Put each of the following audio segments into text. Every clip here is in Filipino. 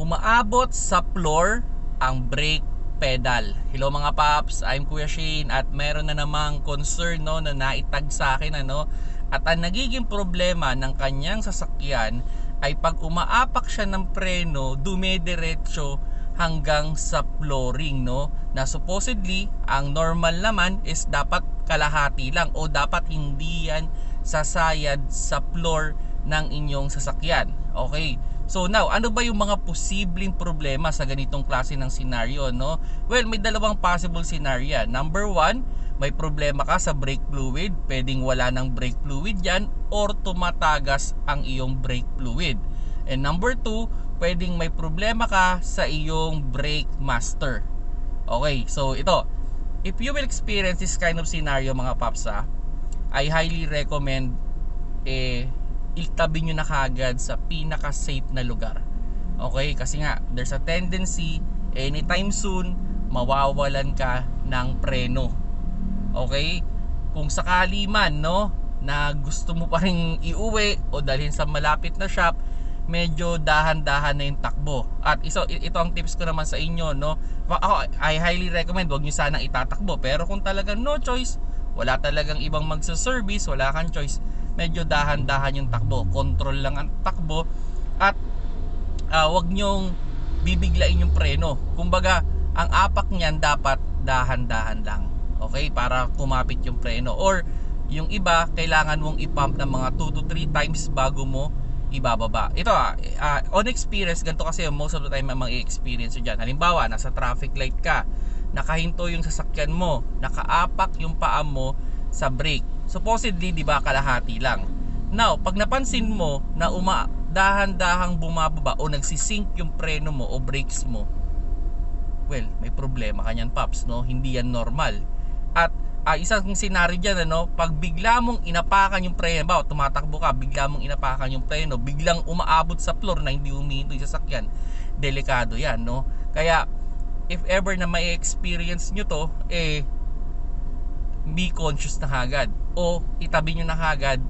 umaabot sa floor ang brake pedal. Hello mga paps, I'm Kuya Shane at meron na namang concern no na naitag sa akin ano at ang nagiging problema ng kanyang sasakyan ay pag umaapak siya ng preno, dumediretso hanggang sa flooring no na supposedly ang normal naman is dapat kalahati lang o dapat hindi yan sasayad sa floor ng inyong sasakyan. Okay. So now, ano ba yung mga posibleng problema sa ganitong klase ng scenario, no? Well, may dalawang possible scenario. Number one, may problema ka sa brake fluid, pwedeng wala ng brake fluid yan or tumatagas ang iyong brake fluid. And number two, pwedeng may problema ka sa iyong brake master. Okay, so ito, if you will experience this kind of scenario mga papsa, I highly recommend eh itabi nyo na kagad sa pinaka safe na lugar. Okay? Kasi nga there's a tendency anytime soon mawawalan ka ng preno. Okay? Kung sakali man no na gusto mo pa rin iuwi o dalhin sa malapit na shop medyo dahan-dahan na yung takbo. At iso, ito ang tips ko naman sa inyo no? Ako I highly recommend wag niyo sanang itatakbo. Pero kung talagang no choice wala talagang ibang magsa-service wala kang choice medyo dahan-dahan yung takbo. Control lang ang takbo. At uh, wag nyong bibiglain yung preno. Kumbaga ang apak niyan dapat dahan-dahan lang. Okay? Para kumapit yung preno. Or yung iba kailangan mong i-pump ng mga 2 to 3 times bago mo ibababa. Ito ah, uh, on experience ganito kasi most of the time ang mga experience dyan. Halimbawa nasa traffic light ka nakahinto yung sasakyan mo nakaapak yung paa mo sa brake supposedly di ba kalahati lang. Now pag napansin mo na uma dahan-dahang bumababa o nagsisink yung preno mo o brakes mo well may problema kanyan paps no? Hindi yan normal. At uh, isang scenario dyan ano pag bigla mong inapakan yung preno ba tumatakbo ka bigla mong inapakan yung preno biglang umaabot sa floor na hindi humihinto yung sasakyan. Delikado yan no? Kaya if ever na may experience nyo to eh be conscious na kagad o itabi nyo na kagad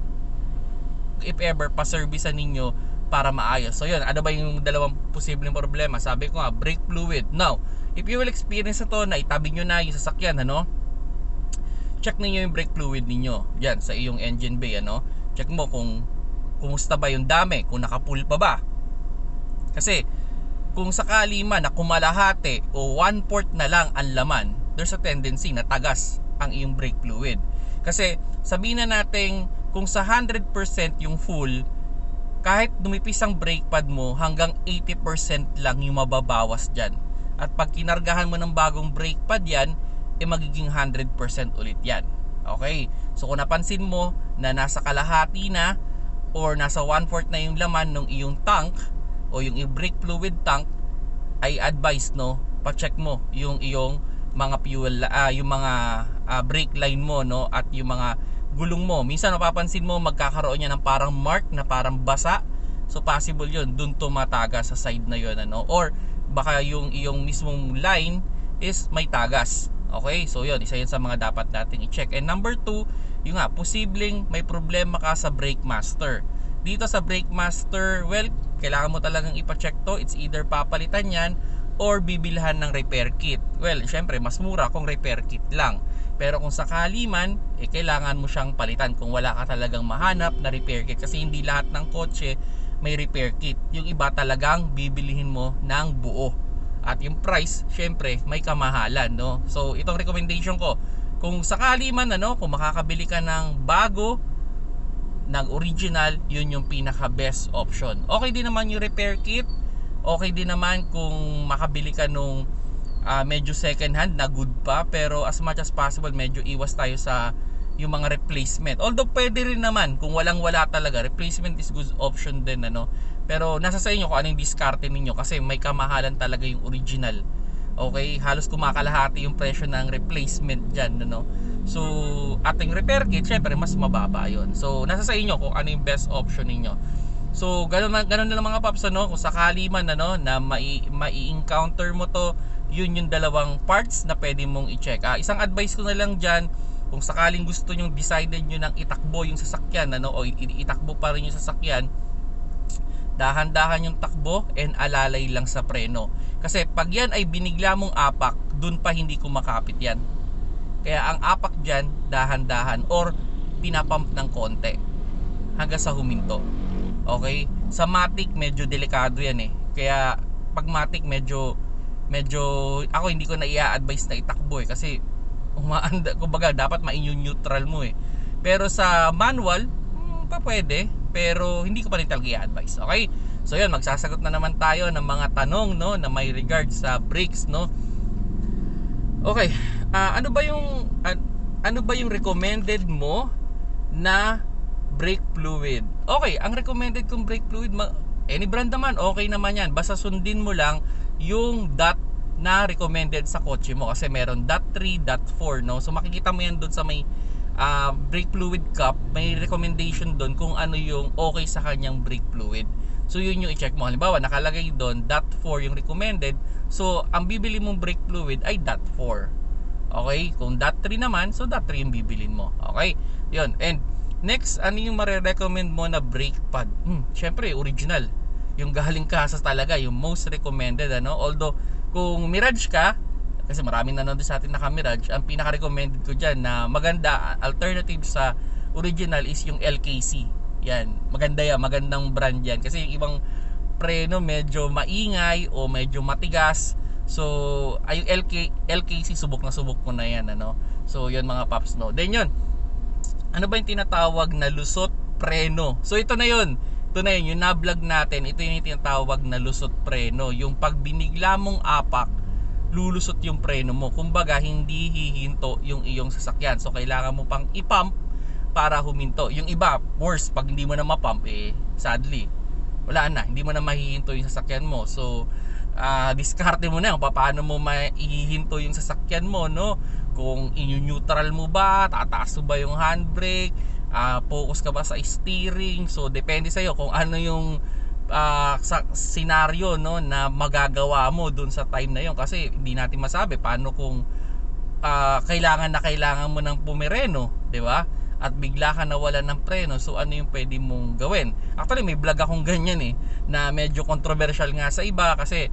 if ever pa-servicean ninyo para maayos. So yun, ano ba yung dalawang posibleng problema? Sabi ko nga, brake fluid. Now, if you will experience ito na itabi nyo na yung sasakyan, ano? Check niyo yung brake fluid ninyo. Yan, sa iyong engine bay, ano? Check mo kung kumusta ba yung dami, kung nakapull pa ba. Kasi, kung sakali man na kumalahati o one port na lang ang laman, there's a tendency na tagas ang iyong brake fluid. Kasi sabihin na natin kung sa 100% yung full, kahit dumipis ang brake pad mo, hanggang 80% lang yung mababawas dyan. At pag kinargahan mo ng bagong brake pad yan, eh magiging 100% ulit yan. Okay? So kung napansin mo na nasa kalahati na or nasa 1/4 na yung laman ng iyong tank o yung brake fluid tank, ay advice no, pa-check mo yung iyong mga fuel uh, yung mga uh, brake line mo no at yung mga gulong mo. Minsan mapapansin mo magkakaroon niya ng parang mark na parang basa. So possible yun. Dun tumataga sa side na yun ano. Or baka yung iyong mismong line is may tagas. Okay? So yun. Isa yun sa mga dapat nating i-check. And number 2 yung nga posibleng may problema ka sa brake master. Dito sa brake master well kailangan mo talagang ipa-check to. It's either papalitan yan or bibilhan ng repair kit. Well, syempre mas mura kung repair kit lang. Pero kung sakali man, eh, kailangan mo siyang palitan kung wala ka talagang mahanap na repair kit kasi hindi lahat ng kotse may repair kit. Yung iba talagang bibilihin mo ng buo. At yung price, syempre, may kamahalan, no? So, itong recommendation ko, kung sakali man ano, kung makakabili ka ng bago ng original, yun yung pinaka best option. Okay din naman yung repair kit, okay din naman kung makabili ka nung uh, medyo second hand na good pa pero as much as possible medyo iwas tayo sa yung mga replacement. Although pwede rin naman kung walang wala talaga replacement is good option din ano. Pero nasa sa inyo kung anong diskarte ninyo kasi may kamahalan talaga yung original. Okay? Halos kumakalahati yung presyo ng replacement dyan ano. So ating repair kit syempre mas mababa yon so nasa sa inyo kung ano yung best option ninyo So, ganun, ganun na lang mga paps, ano, kung sakali man, ano, na mai-encounter mo to, yun yung dalawang parts na pwede mong i-check. Ah, isang advice ko na lang dyan, kung sakaling gusto nyo decided nyo nang itakbo yung sasakyan, ano, o itakbo pa rin yung sasakyan, dahan-dahan yung takbo and alalay lang sa preno. Kasi pag yan ay binigla mong apak, dun pa hindi kumakapit yan. Kaya ang apak dyan, dahan-dahan or pinapump ng konti hanggang sa huminto. Okay? Sa matic, medyo delikado yan eh. Kaya pag matic, medyo medyo ako hindi ko na i-advise na itakbo eh kasi umaanda kumbaga dapat ma-neutral mo eh. Pero sa manual, hmm, pa pwede pero hindi ko pa rin talaga i-advise. Okay? So yun, magsasagot na naman tayo ng mga tanong no na may regard sa brakes no. Okay, ah, ano ba yung an- ano ba yung recommended mo na brake fluid? Okay, ang recommended kong brake fluid any brand naman, okay naman yan. Basta sundin mo lang yung dot na recommended sa kotse mo kasi meron dot 3, dot 4 no. So makikita mo yan doon sa may uh, brake fluid cup, may recommendation doon kung ano yung okay sa kanyang brake fluid. So yun yung i-check mo. Halimbawa, nakalagay doon dot 4 yung recommended. So ang bibili mong brake fluid ay dot 4. Okay? Kung dot 3 naman, so dot 3 yung bibilin mo. Okay? Yun. And next, ano yung mare-recommend mo na brake pad? Hmm, syempre, original. Yung galing kasas talaga, yung most recommended ano. Although kung Mirage ka, kasi maraming nanonood sa atin naka-Mirage, ang pinaka-recommended ko dyan na maganda, alternative sa original is yung LKC. Yan, maganda yan, magandang brand yan. Kasi yung ibang preno medyo maingay o medyo matigas. So, ay yung LK, LKC subok na subok ko na yan, ano. So, yun mga paps, no. Then yun, ano ba yung tinatawag na lusot preno? So, ito na yun ito na yun, yung na-vlog natin, ito yung tinatawag na lusot preno. Yung pag binigla mong apak, lulusot yung preno mo. Kumbaga, hindi hihinto yung iyong sasakyan. So, kailangan mo pang ipump para huminto. Yung iba, worse, pag hindi mo na mapump, eh, sadly, wala na. Hindi mo na mahihinto yung sasakyan mo. So, uh, diskarte mo na kung paano mo maihihinto yung sasakyan mo, no? Kung inyo-neutral mo ba, tataas mo ba yung handbrake, uh, focus ka ba sa steering? So depende sa iyo kung ano yung uh, sa scenario no na magagawa mo dun sa time na yon kasi hindi natin masabi paano kung uh, kailangan na kailangan mo ng pumireno di ba? At bigla ka nawalan ng preno. So ano yung pwede mong gawin? Actually may vlog akong ganyan eh na medyo controversial nga sa iba kasi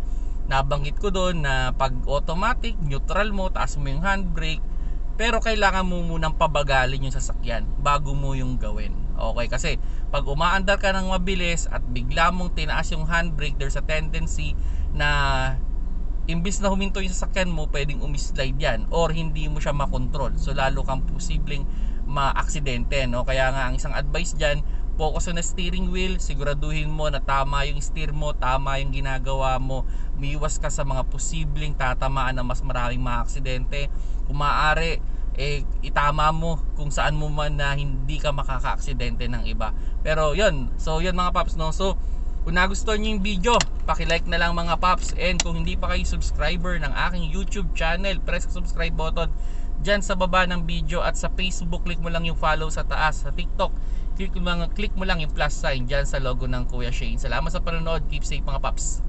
nabanggit ko doon na pag automatic neutral mo taas mo yung handbrake pero kailangan mo munang pabagalin yung sasakyan bago mo yung gawin. Okay, kasi pag umaandar ka ng mabilis at bigla mong tinaas yung handbrake, there's a tendency na imbis na huminto yung sasakyan mo, pwedeng umislide yan or hindi mo siya makontrol. So lalo kang posibleng ma-aksidente, no? Kaya nga ang isang advice diyan, focus on the steering wheel, siguraduhin mo na tama yung steer mo, tama yung ginagawa mo, umiwas ka sa mga posibleng tatamaan na mas maraming mga aksidente. Kung maaari eh itama mo kung saan mo man na hindi ka makaka-aksidente ng iba. Pero yun so yun mga paps no? So kung nagustuhan niyo yung video paki-like na lang mga paps. And kung hindi pa kayo subscriber ng aking YouTube channel press subscribe button dyan sa baba ng video at sa Facebook click mo lang yung follow sa taas sa TikTok click lang, click mo lang yung plus sign dyan sa logo ng Kuya Shane. Salamat sa panonood. Keep safe mga paps